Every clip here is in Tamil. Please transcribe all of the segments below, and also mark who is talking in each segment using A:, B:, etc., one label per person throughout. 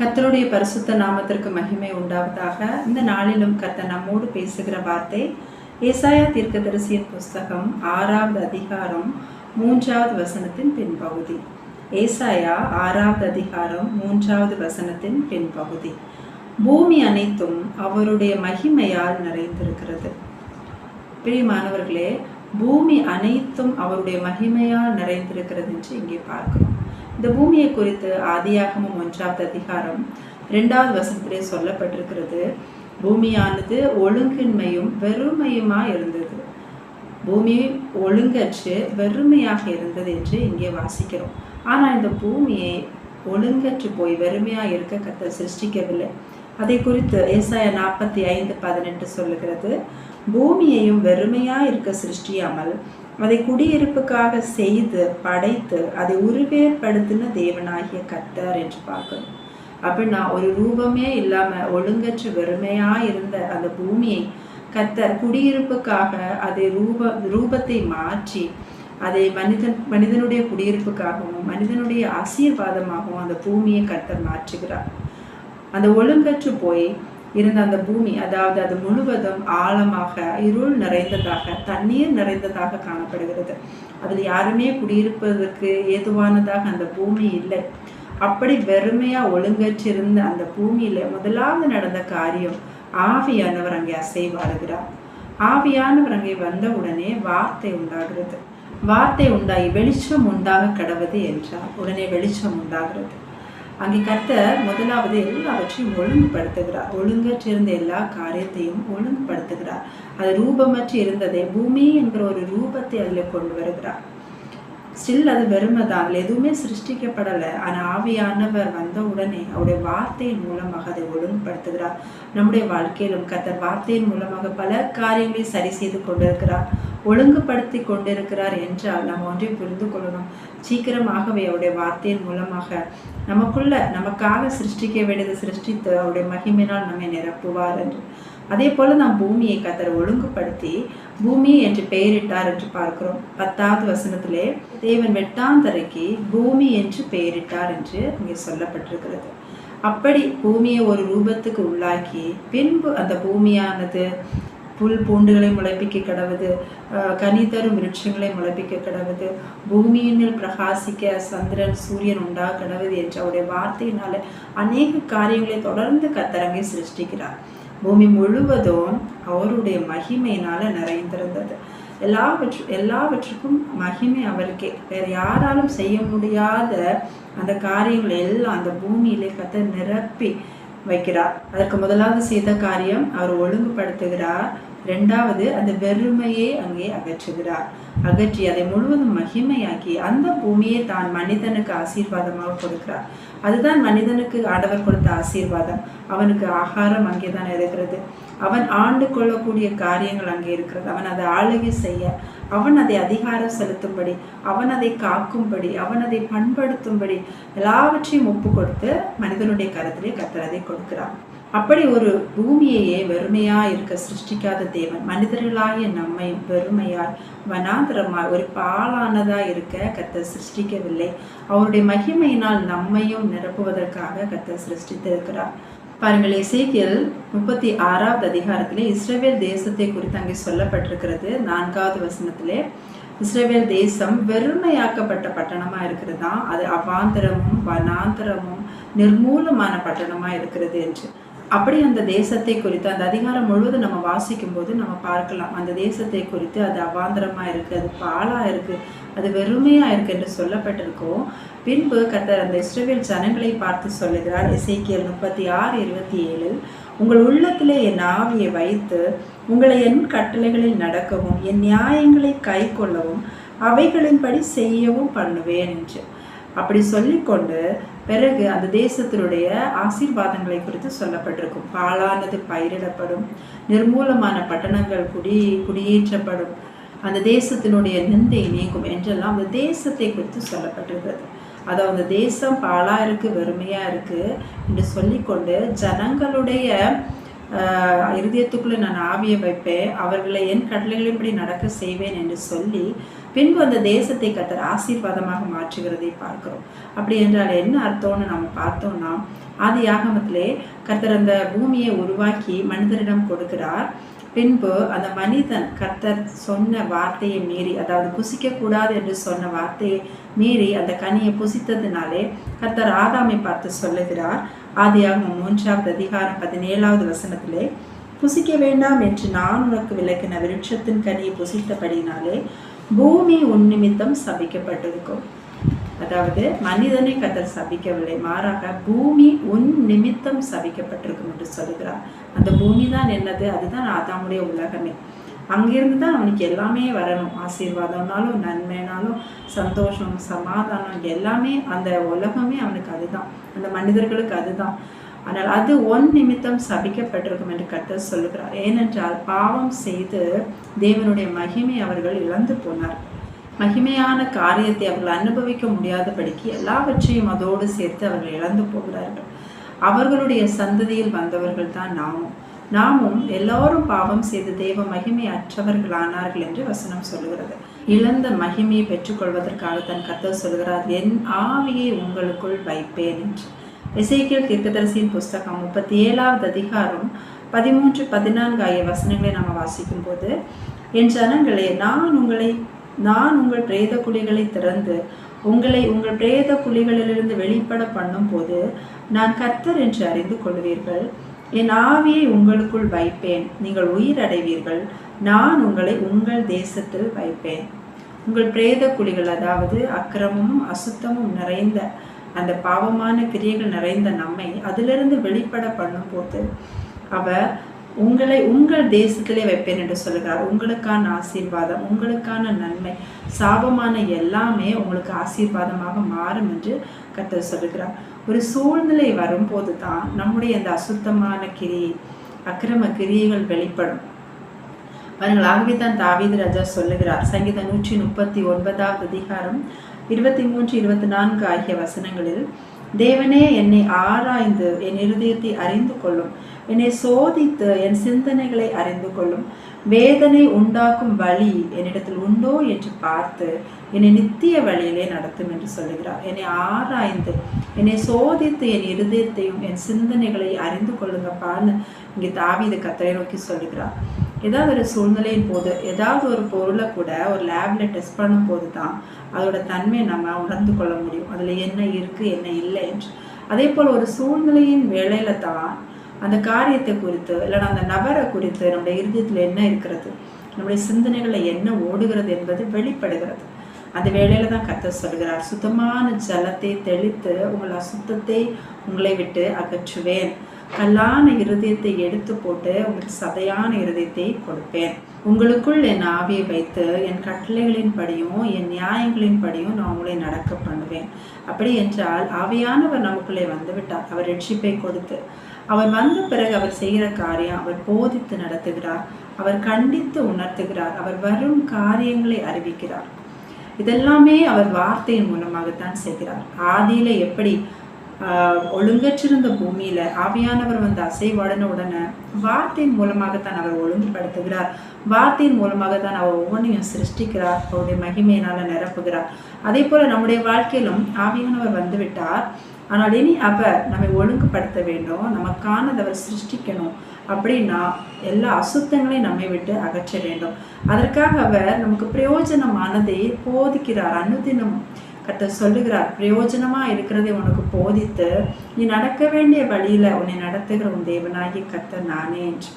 A: கத்தருடைய பரிசுத்த நாமத்திற்கு மகிமை உண்டாவதாக. இந்த நாளிலும் கத்த நம்மோடு பேசுகிற வார்த்தை ஏசாயா தீர்க்கதரிசியின் புஸ்தகம் ஆறாவது அதிகாரம் மூன்றாவது வசனத்தின் பின்பகுதி. ஏசாயா ஆறாவது அதிகாரம் மூன்றாவது வசனத்தின் பின்பகுதி. பூமி அனைத்தும் அவருடைய மகிமையால் நிறைந்திருக்கிறது. பிரியமானவர்களே பூமி அனைத்தும் அவருடைய மகிமையால் நிறைந்திருக்கிறது என்று இங்கே பார்க்கிறோம். இந்த பூமியை குறித்து ஆதியாகமும் ஒன்றாவது அதிகாரம் இரண்டாவது வசனத்திலே சொல்லப்பட்டிருக்கிறது. பூமியானது ஒழுங்கின்மையும் வெறுமையுமா இருந்தது. பூமி ஒழுங்கற்று வெறுமையாக இருந்தது என்று இங்கே வாசிக்கிறோம். ஆனால் இந்த பூமியை ஒழுங்கற்று போய் வெறுமையாக இருக்க கத்த சிருஷ்டிக்கவில்லை. அதை குறித்து ஏசாய நாற்பத்தி ஐந்து பதினெட்டு சொல்லுகிறது. பூமியையும் வெறுமையாக இருக்க சிருஷ்டியாமல் அதை குடியிருப்புக்காக செய்து படைத்து அதை உருவேற்படுத்தின தேவனாகிய கத்தர் என்று பார்க்கணும். அப்படின்னா ஒரு ரூபமே இல்லாம ஒழுங்கற்று வெறுமையா இருந்த அந்த பூமியை கத்தர் குடியிருப்புக்காக அதை ரூப ரூபத்தை மாற்றி அதை மனிதன் மனிதனுடைய குடியிருப்புக்காகவும் மனிதனுடைய ஆசீர்வாதமாகவும் அந்த பூமியை கத்தர் மாற்றுகிறார். அந்த ஒழுங்கற்று போய் இருந்த அந்த பூமி அதாவது அது முழுவதும் ஆழமாக இருள் நிறைந்ததாக தண்ணீர் நிறைந்ததாக காணப்படுகிறது. அதில் யாருமே குடியிருப்பதற்கு ஏதுவானதாக அந்த பூமி இல்லை. அப்படி வெறுமையா ஒழுங்கற்றிருந்த அந்த பூமியில முதலாவது நடந்த காரியம் ஆவியானவர் அங்கே அசைவாடுகிறார் ஆவியானவர் அங்கே வந்த உடனே வார்த்தை உண்டாகிறது. வார்த்தை உண்டாகி வெளிச்சம் உண்டாக கடவுது என்றார். உடனே வெளிச்சம் உண்டாகிறது. அங்கே கர்த்தர் முதலாவது எல்லாவற்றையும் ஒழுங்குபடுத்துகிறார். ஒழுங்கற்றிருந்த எல்லா காரியத்தையும் ஒழுங்குபடுத்துகிறார். அது ரூபமற்று இருந்ததை பூமி என்கிற ஒரு ரூபத்தை அதில் கொண்டு வருகிறார். ஸ்டில் அது வெறுமை தான் அதில் எதுவுமே சிருஷ்டிக்கப்படலை. ஆனால் ஆவியானவர் வந்த உடனே அவருடைய வார்த்தையின் மூலமாக அதை ஒழுங்குபடுத்துகிறார். நம்முடைய வாழ்க்கையிலும் கத்தர் வார்த்தையின் மூலமாக பல காரியங்களை சரி செய்து கொண்டிருக்கிறார். ஒழுங்குபடுத்தி கொண்டிருக்கிறார் என்றால் நம்ம ஒன்றை புரிந்து கொள்ளணும். சீக்கிரமாகவே அவருடைய வார்த்தையின் மூலமாக நமக்குள்ள நமக்காக சிருஷ்டிக்க வேண்டியதை சிருஷ்டித்து அவருடைய மகிமையினால் நம்மை நிரப்புவார் என்று. அதே போல நாம் பூமியை கத்தர் ஒழுங்குபடுத்தி பூமி என்று பெயரிட்டார் என்று பார்க்கிறோம். பத்தாவது வசனத்திலே தேவன் வெட்டாந்தரைக்கு பூமி என்று பெயரிட்டார் என்று இங்கே சொல்லப்பட்டிருக்கிறது. அப்படி பூமியை ஒரு ரூபத்துக்கு உள்ளாக்கி பின்பு அந்த பூமியானது புல் பூண்டுகளை முளைப்பிக்க கடவுது. கனி தரும் விருட்சங்களை முளைப்பிக்க கடவுது. பூமியினில் பிரகாசிக்க சந்திரன் சூரியன் உண்டா கடவுது என்ற அவருடைய வார்த்தையினால அநேக காரியங்களை தொடர்ந்து கத்தரங்கை சிருஷ்டிக்கிறார். பூமி முழுவதும் அவருடைய மகிமையினால நிறைந்திருந்தது. எல்லாவற்று எல்லாவற்றுக்கும் மகிமை அவருக்கே. வேற யாராலும் செய்ய முடியாத அந்த காரியங்களை எல்லாம் அந்த பூமியிலே கத்த நிரப்பி வைக்கிறார். அதற்கு முதலாவது செய்த காரியம் அவர் ஒழுங்குபடுத்துகிறார். ரெண்டாவது அந்த வெறுமையை அங்கே அகற்றுகிறார். அகற்றி அதை முழுவதும் மகிமையாக்கி அந்த பூமியை தான் மனிதனுக்கு ஆசீர்வாதமாக கொடுக்கிறார். அதுதான் மனிதனுக்கு ஆண்டவர் கொடுத்த ஆசீர்வாதம். அவனுக்கு ஆகாரம் அங்கே தான் இருக்கிறது. அவன் ஆண்டு கொள்ளக்கூடிய காரியங்கள் அங்கே இருக்கிறது. அவன் அதை ஆளுகை செய்ய அவன் அதை அதிகாரம் செலுத்தும்படி அவன் அதை காக்கும்படி அவன் அதை பண்படுத்தும்படி எல்லாவற்றையும் ஒப்பு கொடுத்து மனிதனுடைய கருத்திலே கத்தரதை கொடுக்கிறான் அப்படி ஒரு பூமியையே வெறுமையாக இருக்க சிருஷ்டிக்காத தேவன் மனிதர்களாகிய நம்மை வெறுமையாய் வனாந்திரமாய் ஒரு பாலானதா இருக்க கத்த சிருஷ்டிக்கவில்லை. அவருடைய மகிமையினால் நம்மையும் நிரப்புவதற்காக கத்த சிருஷ்டித்திருக்கிறார். பாருங்கள் இசைக்கியல் முப்பத்தி ஆறாவது அதிகாரத்திலே இஸ்ரேவேல் தேசத்தை குறித்து அங்கே சொல்லப்பட்டிருக்கிறது. நான்காவது வசனத்திலே இஸ்ரேவேல் தேசம் வெறுமையாக்கப்பட்ட பட்டணமாக இருக்கிறது? தான் அது அவாந்தரமும் வனாந்தரமும் நிர்மூலமான பட்டணமாக இருக்கிறது என்று. அப்படி அந்த தேசத்தை குறித்து அந்த அதிகாரம் முழுவதும் நம்ம வாசிக்கும் போது நம்ம பார்க்கலாம். அந்த தேசத்தை குறித்து அது அவாந்தரமா இருக்கு அது பாலா இருக்கு அது வெறுமையா இருக்கு என்று சொல்லப்பட்டிருக்கோம். பின்பு கத்தர் அந்த இஸ்ரேவேல் ஜனங்களை பார்த்து சொல்லுகிறார் இசைக்கியல் முப்பத்தி ஆறு இருபத்தி ஏழில் உங்கள் உள்ளத்திலே என் ஆவியை வைத்து உங்களை என் கட்டளைகளில் நடக்கவும் என் நியாயங்களை கை கொள்ளவும் அவைகளின்படி செய்யவும் பண்ணுவேன் என்று. அப்படி சொல்லிக்கொண்டு பிறகு அந்த தேசத்தினுடைய ஆசீர்வாதங்களை குறித்து சொல்லப்பட்டிருக்கும். பாலானது பயிரிடப்படும் நிர்மூலமான பட்டணங்கள் குடி குடியேற்றப்படும் அந்த தேசத்தினுடைய நிந்தை நீங்கும் என்றெல்லாம் அந்த தேசத்தை குறித்து சொல்லப்பட்டிருக்கிறது. அது அந்த தேசம் பாழாக இருக்கு வெறுமையாக இருக்கு என்று சொல்லிக்கொண்டு ஜனங்களுடைய இருதயத்துக்குள்ளே நான் ஆவியை வைப்பேன் அவர்களை என் கடலைகளின்படி நடக்க செய்வேன் என்று சொல்லி பின்பு அந்த தேசத்தை கத்தர் ஆசீர்வாதமாக மாற்றுகிறதை பார்க்கிறோம். அப்படி என்றால் என்ன அர்த்தம்னு நம்ம பார்த்தோம்னா ஆதி ஆகமத்திலே கர்த்தர் அந்த பூமியை உருவாக்கி மனிதரிடம் கொடுக்கிறார். பின்பு அந்த மனிதன் கர்த்தர் சொன்ன வார்த்தையை மீறி அதாவது புசிக்கக்கூடாது என்று சொன்ன வார்த்தையை மீறி அந்த கனியை புசித்ததினாலே கர்த்தர் ஆதாமை பார்த்து சொல்லுகிறார். ஆதியாகமம் மூன்றாவது அதிகாரம் பதினேழாவது வசனத்திலே புசிக்க வேண்டாம் என்று நான் உனக்கு விளக்கின விருட்சத்தின் கனியை புசித்தபடினாலே பூமி உன் நிமித்தம் சபிக்கப்பட்டிருக்கும். அதாவது மனிதனை கத்தர் சபிக்கவில்லை மாறாக பூமி உன் நிமித்தம் சபிக்கப்பட்டிருக்கும் என்று சொல்கிறார் அந்த பூமி தான் என்னது? அதுதான் ஆதாமுடைய உலகமே. அங்கிருந்து தான் அவனுக்கு எல்லாமே வரணும். ஆசீர்வாதம்னாலும் நன்மைனாலும் சந்தோஷம் சமாதானம் எல்லாமே அந்த உலகமே அவனுக்கு அதுதான். அந்த மனிதர்களுக்கு அதுதான். ஆனால் அது ஒன் நிமித்தம் சபிக்கப்பட்டிருக்கும் என்று கர்த்தர் சொல்லுகிறார். ஏனென்றால் பாவம் செய்து தேவனுடைய மகிமை அவர்கள் இழந்து போனார் மகிமையான காரியத்தை அவர்கள் அனுபவிக்க முடியாதபடிக்கு எல்லாவற்றையும் அதோடு சேர்த்து அவர்கள் இழந்து போகிறார்கள். அவர்களுடைய சந்ததியில் வந்தவர்கள் தான் நாமும். நாமும் எல்லோரும் பாவம் செய்து தெய்வ மகிமை அற்றவர்களானார்கள் என்று வசனம் சொல்லுகிறது. இழந்த மகிமையை பெற்றுக்கொள்வதற்காக தன் கத்தர் சொல்கிறார் என் ஆவியை உங்களுக்குள் வைப்பேன் என்று. இசைக்கியல் தீர்க்கதரிசியின் புஸ்தகம் முப்பத்தி ஏழாவது அதிகாரம் பதிமூன்று பதினான்கு ஆகிய வசனங்களை நாம் வாசிக்கும் போது என் ஜனங்களே நான் உங்களை நான் உங்கள் பிரேத குழிகளை திறந்து உங்களை உங்கள் பிரேத குழிகளிலிருந்து வெளிப்பட பண்ணும் போது நான் கர்த்தர் என்று அறிந்து கொள்வீர்கள். என் ஆவியை உங்களுக்குள் வைப்பேன். நீங்கள் உயிர் அடைவீர்கள் நான் உங்களை உங்கள் தேசத்தில் வைப்பேன். உங்கள் பிரேத குழிகள் அதாவது அக்கிரமமும் அசுத்தமும் நிறைந்த அந்த பாவமான கிரியைகள் நிறைந்த நம்மை அதிலிருந்து வெளிப்பட பண்ணும்போது அவர் உங்களை உங்கள் தேசத்திலே வைப்பேன் என்று சொல்லுகிறார். உங்களுக்கான ஆசீர்வாதம் உங்களுக்கான நன்மை சாபமான எல்லாமே உங்களுக்கு ஆசீர்வாதமாக மாறும் என்று கத்தர் சொல்லுகிறார். ஒரு சூழ்நிலை வரும்போது தான் நம்முடைய அந்த அசுத்தமான கிரியை அக்கிரம கிரியைகள் வெளிப்படும். பாருங்கள் ஆகவே தான் தாவீது ராஜா சொல்லுகிறார். சங்கீதம் நூற்றி முப்பத்தி ஒன்பதாவது அதிகாரம் இருபத்தி மூன்று இருபத்தி நான்கு ஆகிய வசனங்களில் தேவனே என்னை ஆராய்ந்து என் இருதயத்தை அறிந்து கொள்ளும். என்னை சோதித்து என் சிந்தனைகளை அறிந்து கொள்ளும் வேதனை உண்டாக்கும் வழி என்னிடத்தில் உண்டோ என்று பார்த்து என்னை நித்திய வழியிலே நடத்தும் என்று சொல்லுகிறார். என்னை ஆராய்ந்து என்னை சோதித்து என் இருதயத்தையும் என் சிந்தனைகளை அறிந்து கொள்ளுங்கப்பான்னு இங்கே தாவீது கத்தரை நோக்கி சொல்லுகிறார். ஏதாவது ஒரு சூழ்நிலையின் போது ஏதாவது ஒரு பொருளை கூட ஒரு லேபில் டெஸ்ட் பண்ணும் போது தான் அதோட தன்மையை நம்ம உணர்ந்து கொள்ள முடியும். அதில் என்ன இருக்குது என்ன இல்லை என்று. அதே போல் ஒரு சூழ்நிலையின் வேலையில் தான் அந்த காரியத்தை குறித்து இல்லைன்னா அந்த நபரை குறித்து நம்முடைய இருதயத்தில் என்ன இருக்கிறது? நம்முடைய சிந்தனைகளில் என்ன ஓடுகிறது என்பது வெளிப்படுகிறது. அந்த வேலையில தான் கத்த சொல்கிறார் சுத்தமான ஜலத்தை தெளித்து உங்கள் அசுத்தத்தை உங்களை விட்டு அகற்றுவேன். கல்லான இருதயத்தை எடுத்து போட்டு உங்களுக்கு சதையான இருதயத்தை கொடுப்பேன். உங்களுக்குள் என் ஆவியை வைத்து என் கட்டளைகளின் படியும் என் நியாயங்களின் படியும் நான் உங்களை நடக்க பண்ணுவேன். அப்படி என்றால் ஆவியானவர் நமக்குள்ளே வந்துவிட்டார். அவர் ரட்சிப்பை கொடுத்து அவர் வந்த பிறகு அவர் செய்கிற காரியம் அவர் போதித்து நடத்துகிறார். அவர் கண்டித்து உணர்த்துகிறார். அவர் வரும் காரியங்களை அறிவிக்கிறார். இதெல்லாமே அவர் வார்த்தையின் மூலமாகத்தான் செய்கிறார். ஆதியில எப்படி ஒழுங்கற்றிருந்த பூமியில ஆவியானவர் வந்து அசைவாடன உடனே வார்த்தையின் மூலமாகத்தான் அவர் ஒழுங்குபடுத்துகிறார். வார்த்தையின் மூலமாகத்தான் அவர் ஒவ்வொன்றையும் சிருஷ்டிக்கிறார். அவருடைய மகிமையினால நிரப்புகிறார். அதே போல நம்முடைய வாழ்க்கையிலும் ஆவியானவர் வந்துவிட்டார் ஆனால் இனி அவர் நம்மை ஒழுங்குபடுத்த வேண்டும் நமக்கானது அவர் சிருஷ்டிக்கணும் அப்படின்னா எல்லா அசுத்தங்களையும் நம்மை விட்டு அகற்ற வேண்டும். அதற்காக அவர் நமக்கு பிரயோஜனமானதை போதிக்கிறார். அனுதினம் கத்த சொல்லுகிறார் பிரயோஜனமா இருக்கிறதை உனக்கு போதித்து நீ நடக்க வேண்டிய வழியில உன்னை நடத்துகிற உன் தேவனாகி கத்த நானே என்று.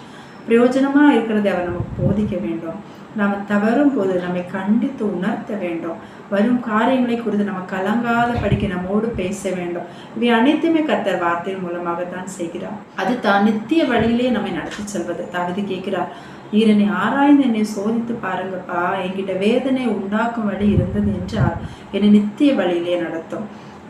A: பிரயோஜனமா இருக்கிறதை அவர் நமக்கு போதிக்க வேண்டும். நாம் தவறும் போது நம்மை கண்டித்து உணர்த்த வேண்டும். வரும் காரியங்களை குறித்து நம்ம கலங்காத படிக்க நம்மோடு பேச வேண்டும். இவை அனைத்துமே கர்த்தர் வார்த்தையின் மூலமாகத்தான் செய்கிறார். அது தான் நித்திய வழியிலே நம்மை நடத்தி செல்வது. தகுதி கேட்கிறார். நீர் என்னை ஆராய்ந்து என்னை சோதித்து பாருங்கப்பா. என்கிட்ட வேதனை உண்டாக்கும் வழி இருந்தது என்றால் என்னை நித்திய வழியிலே நடத்தும்.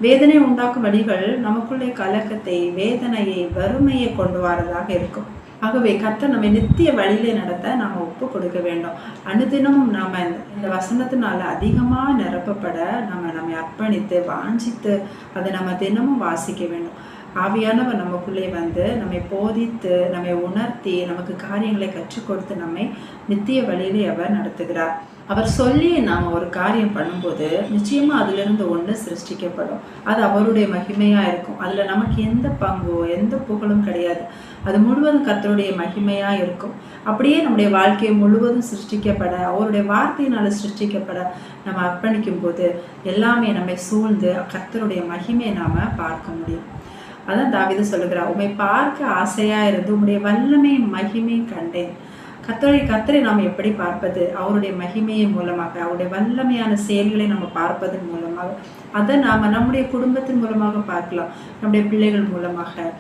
A: வேதனை உண்டாக்கும் வழிகள் நமக்குள்ளே கலக்கத்தை வேதனையை வறுமையை கொண்டு வரதாக இருக்கும். ஆகவே கர்த்தர் நம்மை நித்திய வழியிலே நடத்த நாம் ஒப்பு கொடுக்க வேண்டும். அனுதினமும் நாம் இந்த வசனத்தினால அதிகமாக நிரப்பப்பட நம்ம நம்மை அர்ப்பணித்து வாஞ்சித்து அதை நம்ம தினமும் வாசிக்க வேண்டும். ஆவியானவர் நமக்குள்ளே வந்து நம்மை போதித்து நம்மை உணர்த்தி நமக்கு காரியங்களை கற்றுக் கொடுத்து நம்மை நித்திய வழியிலே அவர் நடத்துகிறார். அவர் சொல்லி நாம் ஒரு காரியம் பண்ணும்போது நிச்சயமாக அதிலிருந்து ஒன்று சிருஷ்டிக்கப்படும். அது அவருடைய மகிமையாக இருக்கும். அதில் நமக்கு எந்த பங்கோ எந்த புகழும் கிடையாது. அது முழுவதும் கத்தருடைய மகிமையாக இருக்கும். அப்படியே நம்முடைய வாழ்க்கையை முழுவதும் சிருஷ்டிக்கப்பட அவருடைய வார்த்தையினால் சிருஷ்டிக்கப்பட நம்ம அர்ப்பணிக்கும் போது எல்லாமே நம்மை சூழ்ந்து கத்தருடைய மகிமையை நாம் பார்க்க முடியும். அதான் தாவிதம் சொல்லுகிறார் உண்மை பார்க்க ஆசையாக இருந்து உங்களுடைய வல்லமையும் மகிமையும் கண்டேன். கத்தரை கத்தரை நாம் எப்படி பார்ப்பது? அவருடைய மகிமையை மூலமாக அவருடைய வல்லமையான செயல்களை நம்ம பார்ப்பதன் மூலமாக. அதை நாம் நம்முடைய குடும்பத்தின் மூலமாக பார்க்கலாம். நம்முடைய பிள்ளைகள் மூலமாக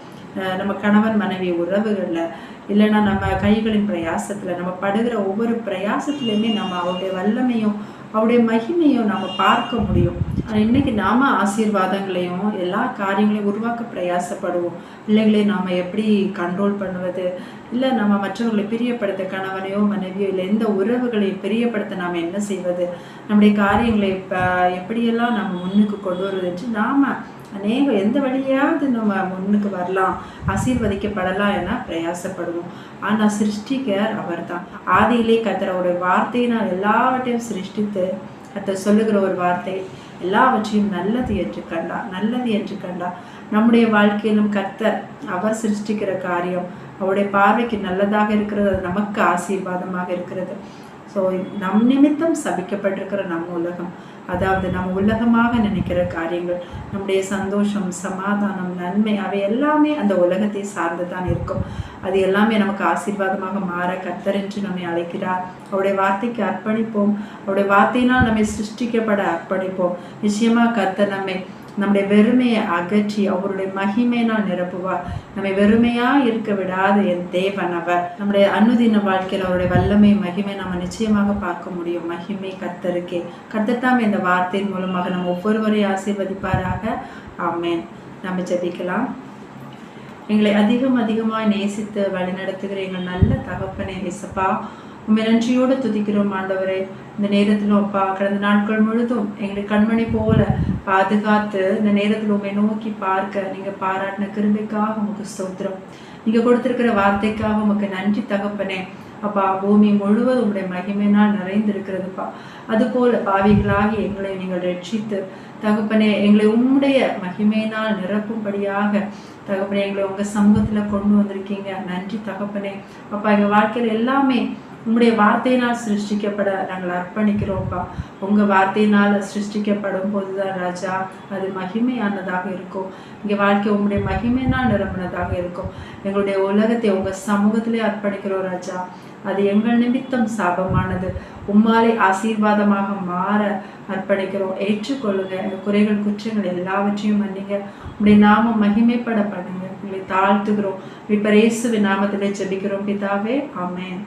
A: நம்ம கணவன் மனைவி உறவுகளில் இல்லைன்னா நம்ம கைகளின் பிரயாசத்தில் நம்ம படுகிற ஒவ்வொரு பிரயாசத்துலையுமே நம்ம அவருடைய வல்லமையும் அவருடைய மகிமையும் நம்ம பார்க்க முடியும். இன்றைக்கி நாம் ஆசீர்வாதங்களையும் எல்லா காரியங்களையும் உருவாக்க பிரயாசப்படுவோம். பிள்ளைகளை நாம் எப்படி கண்ட்ரோல் பண்ணுவது? இல்லை நம்ம மற்றவர்களை பிரியப்படுத்த கணவனையோ மனைவியோ இல்லை எந்த உறவுகளை பிரியப்படுத்த நாம் என்ன செய்வது? நம்முடைய காரியங்களை இப்போ எப்படியெல்லாம் நம்ம முன்னுக்கு கொண்டு வருவது என்று நாம் அநேக எந்த வழியாவது நம்ம முன்னுக்கு வரலாம் ஆசீர்வதிக்கப்படலாம் என பிரயாசப்படுவோம். ஆனால் சிருஷ்டிகர் அவர் தான் ஆதியிலே கத்தரோட வார்த்தையினால் எல்லாவற்றையும் சிருஷ்டித்து கத்த சொல்லுகிற ஒரு வார்த்தை எல்லாவற்றையும் நல்லது என்று கண்டா நல்லது என்று கண்டா. நம்முடைய வாழ்க்கையிலும் கர்த்தர் அவர் சிருஷ்டிக்கிற காரியம் அவருடைய பார்வைக்கு நல்லதாக இருக்கிறது அது நமக்கு ஆசீர்வாதமாக இருக்கிறது. ஸோ நம் நிமித்தம் சபிக்கப்பட்டிருக்கிற நம் உலகம். அதாவது நம்ம உலகமாக நினைக்கிற காரியங்கள் நம்முடைய சந்தோஷம் சமாதானம் நன்மை அவை எல்லாமே அந்த உலகத்தை சார்ந்து தான் இருக்கும். அது எல்லாமே நமக்கு ஆசீர்வாதமாக மாற கத்தர் என்று நம்மை அழைக்கிறார். அவருடைய வார்த்தைக்கு அர்ப்பணிப்போம். அவருடைய வார்த்தையினால் நம்மை சிருஷ்டிக்கப்பட அர்ப்பணிப்போம். நிச்சயமாக கர்த்தர் நம்மை நம்முடைய வெறுமையை அகற்றி அவருடைய மகிமையினால் நிரப்புவார். நம்மை வெறுமையா இருக்க விடாத என் தேவன் அவர். நம்முடைய அனுதின வாழ்க்கையில் அவருடைய வல்லமை மகிமை நம்ம நிச்சயமாக பார்க்க முடியும். மகிமை கர்த்தருக்கே. கர்த்தத்தாம் இந்த வார்த்தையின் மூலமாக நம்ம ஒவ்வொருவரையும் ஆசீர்வதிப்பாராக. ஆமேன். நம்ம ஜபிக்கலாம். எங்களை அதிகம் அதிகமாக நேசித்து வழிநடத்துகிற எங்கள் நல்ல தகப்பனே இசப்பா உண்மை நன்றியோடு துதிக்கிறோம் ஆண்டவரே. இந்த நேரத்திலும் அப்பா கடந்த நாட்கள் முழுதும் எங்களை கண்மணி போல பாதுகாத்து இந்த நேரத்தில் உண்மை நோக்கி பார்க்க நீங்கள் பாராட்டின கிருமைக்காக உமக்கு ஸ்தோத்திரம். நீங்கள் கொடுத்துருக்கிற வார்த்தைக்காக உமக்கு நன்றி தகப்பனே. அப்பா பூமி முழுவதும் உங்களுடைய மகிமையினால் நிறைந்திருக்கிறதுப்பா. அதுபோல பாவிகளாகி எங்களை நீங்கள் ரட்சித்து தகப்பனே எங்களை உம்முடைய மகிமையினால் நிரப்பும்படியாக தகப்பனே எங்களை உங்கள் சமூகத்தில் கொண்டு வந்திருக்கீங்க. நன்றி தகப்பனே. அப்பா எங்கள் வாழ்க்கையில் எல்லாமே உங்களுடைய வார்த்தையினால் சிருஷ்டிக்கப்பட நாங்கள் அர்ப்பணிக்கிறோம்ப்பா. உங்கள் வார்த்தையினால் சிருஷ்டிக்கப்படும் போதுதான் ராஜா அது மகிமையானதாக இருக்கும். இங்கே வாழ்க்கை உங்களுடைய மகிமையினால் நிரம்பினதாக இருக்கும். எங்களுடைய உலகத்தை உங்கள் சமூகத்திலே அர்ப்பணிக்கிறோம் ராஜா. அது எங்கள் நிமித்தம் சாபமானது. உம்மாலே ஆசீர்வாதமாக மாற அர்ப்பணிக்கிறோம். ஏற்றுக்கொள்ளுங்க. எங்கள் குறைகள் குற்றங்கள் எல்லாவற்றையும் மன்னிங்க. உங்களுடைய நாம மகிமைப்பட பண்ணுங்க. உங்களை தாழ்த்துகிறோம். இப்போ இயேசுவின் நாமத்திலே ஜெபிக்கிறோம். பிதாவே ஆமேன்.